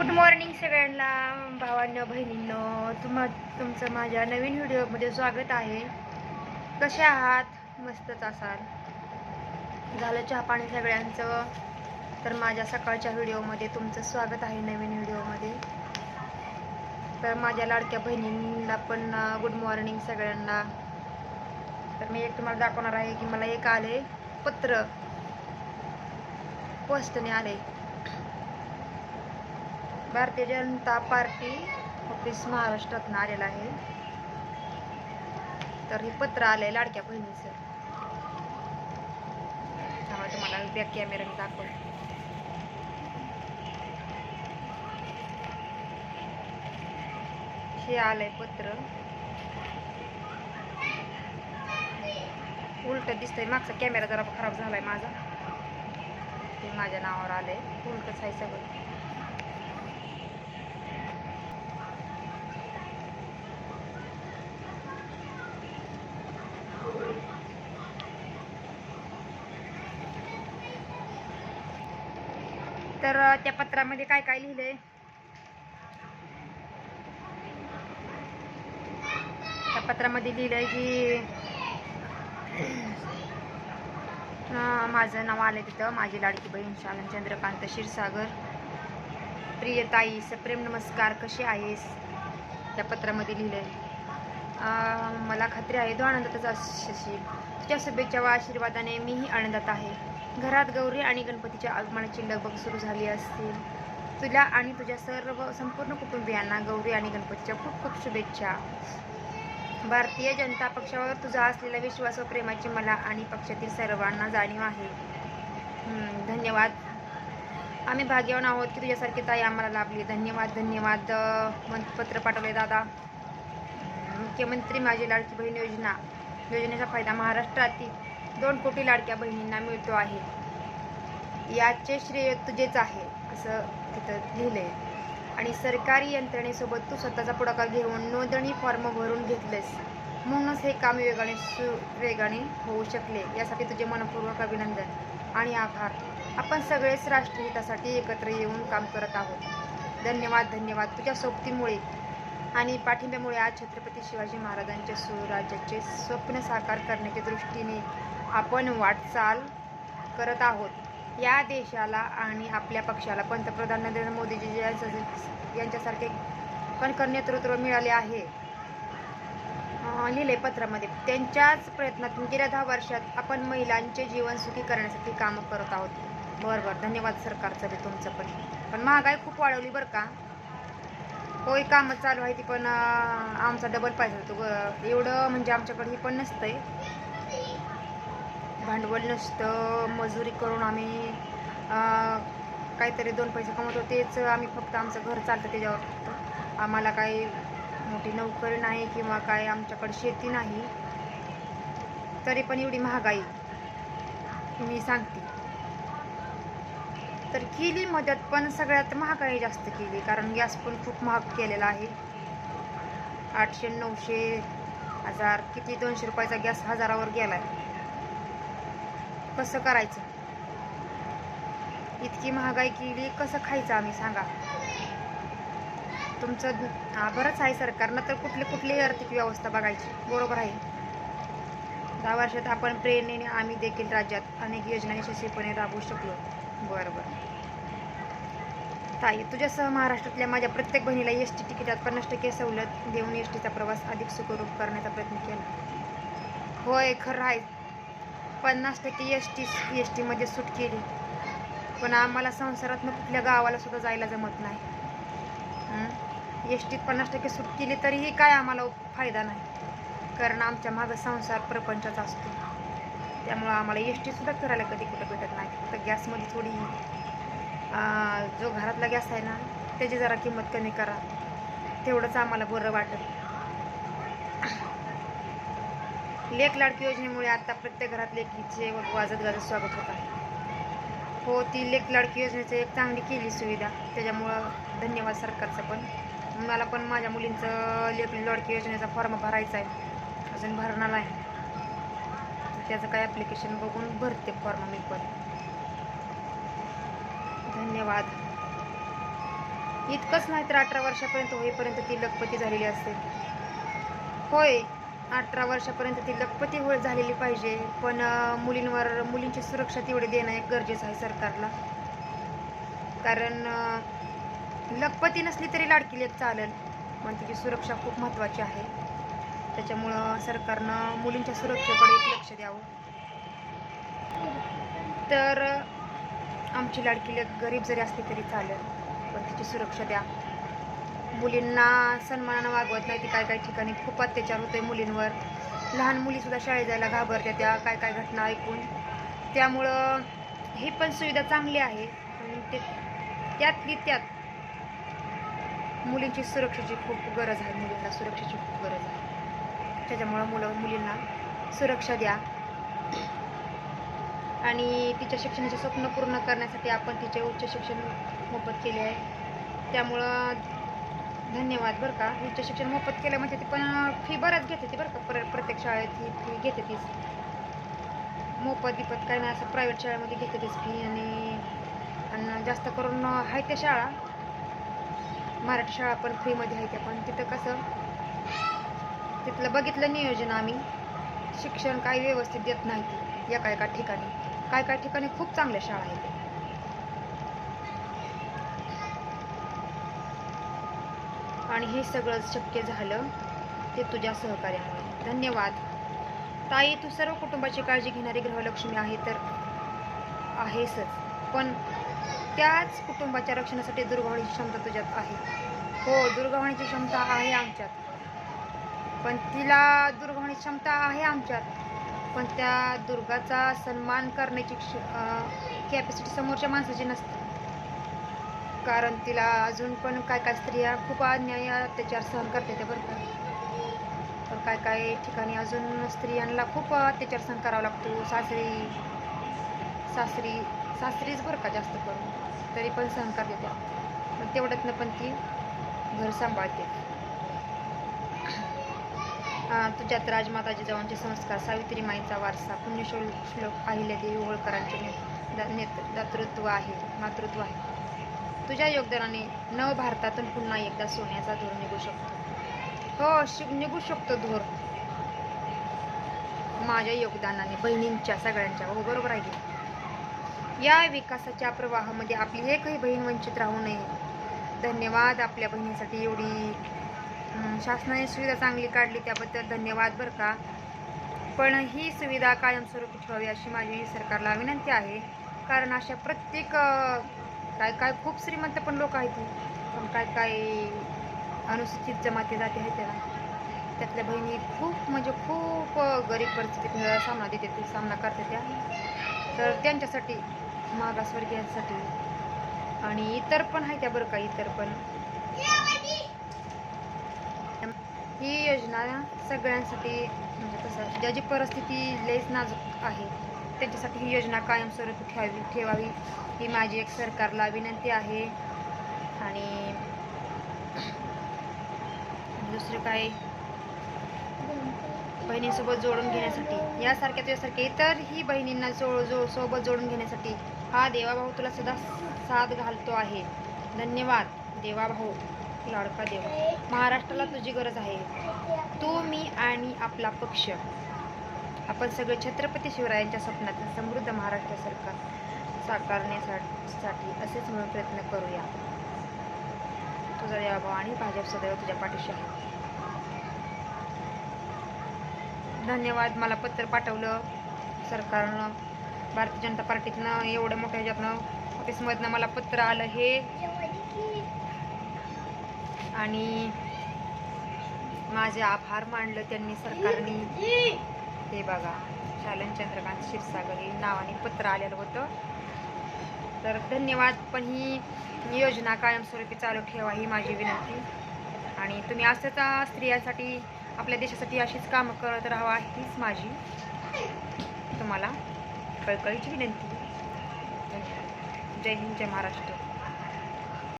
Good morning सगळ्यांना भावांना बहिणींनो. तुम्हा तुमचं माझ्या नवीन व्हिडिओमध्ये स्वागत आहे. कसे आहात? मस्तच असाल. झालं चहा पाणी सगळ्यांचं. तर माझ्या सकाळच्या व्हिडिओमध्ये तुमचं स्वागत आहे नवीन व्हिडिओमध्ये. तर माझ्या लाडक्या बहिणींना पण गुड मॉर्निंग सगळ्यांना. तर मी एक तुम्हाला दाखवणार आहे की मला एक आले पत्र. पोस्टने आले. भारतीय जनता पार्टी ऑफिस महाराष्ट्रातून आलेलं आहे. तर हे पत्र आलंय लाडक्या बहिणीचं. त्यामुळे तुम्हाला बॅक कॅमेऱ्याने दाखव हे आलंय पत्र. उलट दिसतंय मागचा कॅमेरा जरा खराब झालाय माझा. ते माझ्या नावावर आलंय. उलटच आहे सगळं. तर त्या पत्रामध्ये काय काय लिहिलंय? त्या पत्रामध्ये लिहिलंय की माझं नाव आलं तिथं. माझी लाडकी बहीण शालन चंद्रकांत क्षीरसागर. प्रियताई सप्रेम नमस्कार कशी आहेस? त्या पत्रामध्ये लिहिलंय. आहे मला खात्री आहे तो आनंदातच असशील. तुझ्या शुभेच्छा व आशीर्वादाने मीही आनंदात आहे. घरात गौरी आणि गणपतीच्या आगमनाची लगबग सुरू झाली असतील. तुला आणि तुझ्या सर्व संपूर्ण कुटुंबियांना गौरी आणि गणपतीच्या खूप खूप शुभेच्छा. भारतीय जनता पक्षावर तुझा असलेला विश्वास व प्रेमाची मला आणि पक्षातील सर्वांना जाणीव आहे. धन्यवाद. आम्ही भाग्यवान आहोत की तुझ्यासारखी ताई आम्हाला लाभली. धन्यवाद धन्यवाद पत्र पाठवले दादा. मुख्यमंत्री माझी लाडकी बहीण योजना. योजनेचा फायदा महाराष्ट्रातील दोन कोटी लाडक्या बहिणींना मिळतो आहे. याचे श्रेय तुझेच आहे असं तिथं लिहिलंय. आणि सरकारी यंत्रणेसोबत तू स्वतःचा पुढाकार घेऊन नोंदणी फॉर्म भरून घेतलेस. म्हणूनच हे काम वेगाने सुवेगाने होऊ शकले यासाठी तुझे मनपूर्वक अभिनंदन आणि आभार. आपण सगळेच राष्ट्रहितासाठी एकत्र येऊन काम करत आहोत. धन्यवाद धन्यवाद तुझ्या सोबतीमुळे आणि पाठिंब्यामुळे आज छत्रपती शिवाजी महाराजांच्या सुराज्याचे स्वप्न साकार करण्याच्या दृष्टीने आपण वाटचाल करत आहोत. या देशाला आणि आपल्या पक्षाला पंतप्रधान नरेंद्र मोदीजी यांचं- यांच्यासारखे कणकर नेतृत्व मिळाले आहे. लिहिले पत्रामध्ये. त्यांच्याच प्रयत्नातून गेल्या दहा वर्षात आपण महिलांचे जीवन सुखी करण्यासाठी कामं करत आहोत. बरं बरं. धन्यवाद सरकारचं बी तुमचं पण. पण महागाई खूप वाढवली बरं का? होय कामं चालू आहे ती पण आमचा डबल पाहिजे होतो. एवढं म्हणजे आमच्याकडे हे पण नसतंय. भांडवल नसतं मजुरी करून आम्ही काहीतरी दोन पैसे कमवतो तेच आम्ही फक्त आमचं घर चालतं त्याच्यावर फक्त. आम्हाला काही मोठी नोकरी नाही किंवा काय आमच्याकडे शेती नाही. तरी पण एवढी महागाई. मी सांगते. तर केली मदत पण सगळ्यात महागाई जास्त केली. कारण गॅस पण खूप महाग केलेला आहे. आठशे नऊशे हजार किती दोनशे रुपयाचा गॅस हजारावर गेला आहे कसं करायचं? इतकी महागाई केली कसं खायचं आम्ही सांगा. तुमचं बरंच आहे सरकारनं तर कुठली कुठली आर्थिक व्यवस्था बघायची. बरोबर आहे. दहा वर्षात आपण प्रेरणेने आम्ही देखील राज्यात अनेक योजना यशस्वीपणे राबवू शकलो. बरं बरं. ताई तुझ्यासह महाराष्ट्रातल्या माझ्या प्रत्येक बहिणीला एस टी तिकिटात पन्नास टक्के सवलत देऊन एस टीचा प्रवास अधिक सुखरूप करण्याचा प्रयत्न केला. होय खरं आहे. पन्नास टक्के एस टी एस टीमध्ये सूट केली. पण आम्हाला संसारातनं कुठल्या गावाला सुद्धा जायला जमत नाही. एस टीत पन्नास टक्के सूट केली तरीही काय आम्हाला फायदा नाही. कारण आमच्या मागं संसार प्रपंचाचा असतो. त्यामुळं आम्हाला एस टीसुद्धा करायला कधी कुठं भेटत नाही. फक्त गॅसमध्ये थोडी जो घरातला गॅस आहे ना त्याची जरा किंमत कमी करा. तेवढंच आम्हाला बरं वाटत लेख लाडकी योजनेमुळे आता प्रत्येक घरात लेकीचे वाजत गाजत स्वागत होत आहे. हो ती लेख लाडकी योजनेचं एक चांगली केली सुविधा. त्याच्यामुळं धन्यवाद सरकारचं पण. मला पण माझ्या मुलींचं लेख लाडकी योजनेचा फॉर्म भरायचा आहे. अजून भरणार आहे त्याचं काय ॲप्लिकेशन बघून भरते फॉर्म मी पण. धन्यवाद. इतकंच नाही तर अठरा वर्षापर्यंत होईपर्यंत ती लखपती झालेली असते. होय. अठरा वर्षापर्यंत ती लखपती होळ झालेली पाहिजे. पण मुलींवर मुलींची सुरक्षा तेवढी देणं एक गरजेचं आहे सरकारला. कारण लखपती नसली तरी लाडकी लेख चालेल. पण तिची सुरक्षा खूप महत्त्वाची आहे. त्याच्यामुळं सरकारनं मुलींच्या सुरक्षेकडे एक लक्ष द्यावं. तर आमची लाडकी लेख गरीब जरी असली तरी चालेल. पण तिची सुरक्षा द्या. मुलींना सन्मानानं वागवत नाही ती काय काय ठिकाणी खूप अत्याचार होतोय मुलींवर. लहान मुलीसुद्धा शाळेत जायला घाबरत्या त्या काय काय घटना ऐकून. त्यामुळं ही पण सुविधा चांगली आहे पण ते त्यातली त्यात मुलींची सुरक्षेची खूप गरज आहे मुलींना सुरक्षेची खूप गरज आहे. त्याच्यामुळं मुलं मुलींना सुरक्षा द्या. आणि तिच्या शिक्षणाचे स्वप्न पूर्ण करण्यासाठी आपण तिचे उच्च शिक्षण मोफत केले आहे. त्यामुळं धन्यवाद बरं का. उच्च शिक्षण मोफत केलं म्हणजे ती पण फी बरंच घेते ती बरं का. पर प्रत्येक शाळेत ही फी घेते तीच. मोफत बिपत काय नाही असं प्रायव्हेट शाळेमध्ये घेते तीच फी आणि आणि जास्त करून आहे त्या शाळा. मराठी शाळा पण फ्रीमध्ये आहे त्या पण. तिथं कसं तिथलं बघितलं नियोजन आम्ही. शिक्षण काही व्यवस्थित देत नाही ती एका एका ठिकाणी. काय काय ठिकाणी खूप चांगल्या शाळा आहेत आणि हे सगळं शक्य झालं ते तुझ्या सहकार्यामुळे. धन्यवाद. ताई तू सर्व कुटुंबाची काळजी घेणारी ग्रहलक्ष्मी आहे तर आहेसच पण त्याच कुटुंबाच्या रक्षणासाठी दुर्गावणीची क्षमता तुझ्यात आहे. हो दुर्गावणीची क्षमता आहे आमच्यात. पण तिला दुर्गावणीची क्षमता आहे आमच्यात. पण त्या दुर्गाचा सन्मान करण्याची कॅपॅसिटी समोरच्या माणसाची नसते. कारण तिला अजून पण काय काय स्त्रिया खूप अन्याय अत्याचार सहन करते ते बरं का. काय काय ठिकाणी अजून स्त्रियांना खूप अत्याचार सहन करावा लागतो. सासरी सासरी सासरीच बरं का जास्त करून. तरी पण सहन करते त्या. पण तेवढ्यातनं पण ती घर सांभाळते. तुझ्यात राजमाताजी जिजाऊंचे संस्कार सावित्री माईचा वारसा पुण्यशोल श्लोक अहिल्यादेवी होळकरांचे दा- नेत दातृत्व आहे मातृत्व आहे. तुझ्या योगदानाने नव भारतातून पुन्हा एकदा सोन्याचा धूर निघू शकतो. हो निघू शकतो धूर. माझ्या योगदानाने बहिणींच्या सगळ्यांच्या हो बरोबर आहे या विकासाच्या प्रवाहामध्ये आपली एकही बहीण वंचित राहू नये. धन्यवाद आपल्या बहिणीसाठी एवढी शासनाने सुविधा चांगली काढली त्याबद्दल धन्यवाद बरं का. पण ही सुविधा कायमस्वरूपी ठेवावी अशी माझी सरकारला विनंती आहे. कारण अशा प्रत्येक काय काय खूप श्रीमंत पण लोक आहेत. पण काय काय अनुसूचित जमाती जाती आहेत त्याला. त्यातल्या बहिणी खूप म्हणजे खूप गरीब परिस्थितीत सामना देते ते सामना करते त्या. तर त्यांच्यासाठी मागासवर्गीयांसाठी आणि इतर पण आहे त्या बरं का इतर पण. ही योजना सगळ्यांसाठी म्हणजे कसं ज्याची परिस्थिती लईच नाजूक आहे. त्यांच्यासाठी ही योजना कायमस्वरूपी ठेवावी ठेवावी ही माझी एक सरकारला विनंती आहे. आणि दुसरं काय? बहिणीसोबत जोडून घेण्यासाठी. यासारख्या तुझ्यासारख्या इतरही बहिणींना जो जो सोबत जोडून घेण्यासाठी हा देवाभाऊ तुला सदा साथ घालतो आहे. धन्यवाद देवाभाऊ. लाडका देवा. महाराष्ट्राला तुझी गरज आहे. तू मी आणि आपला पक्ष. आपण सगळे छत्रपती शिवरायांच्या स्वप्नातील समृद्ध महाराष्ट्र सरकार साकारण्यासाठी असेच म्हणून प्रयत्न करूया. तुझा देवाभाव आणि भाजप सदैव तुझ्या पाठीशी आहे. धन्यवाद. मला पत्र पाठवलं. सरकारनं भारतीय जनता पार्टीतनं एवढ्या मोठ्या ह्याच्यातनं ऑफिसमधनं मला पत्र आलं हे. आणि माझे आभार मानलं त्यांनी सरकारने. हे बघा शालन चंद्रकांत क्षीरसागर हे नावाने पत्र आलेलं होतं. तर धन्यवाद पण ही योजना कायमस्वरूपी चालू ठेवा ही माझी विनंती. आणि तुम्ही असंच स्त्रियांसाठी आपल्या देशासाठी अशीच कामं करत राहावा हीच माझी तुम्हाला कळकळीची विनंती. जय हिंद जय महाराष्ट्र.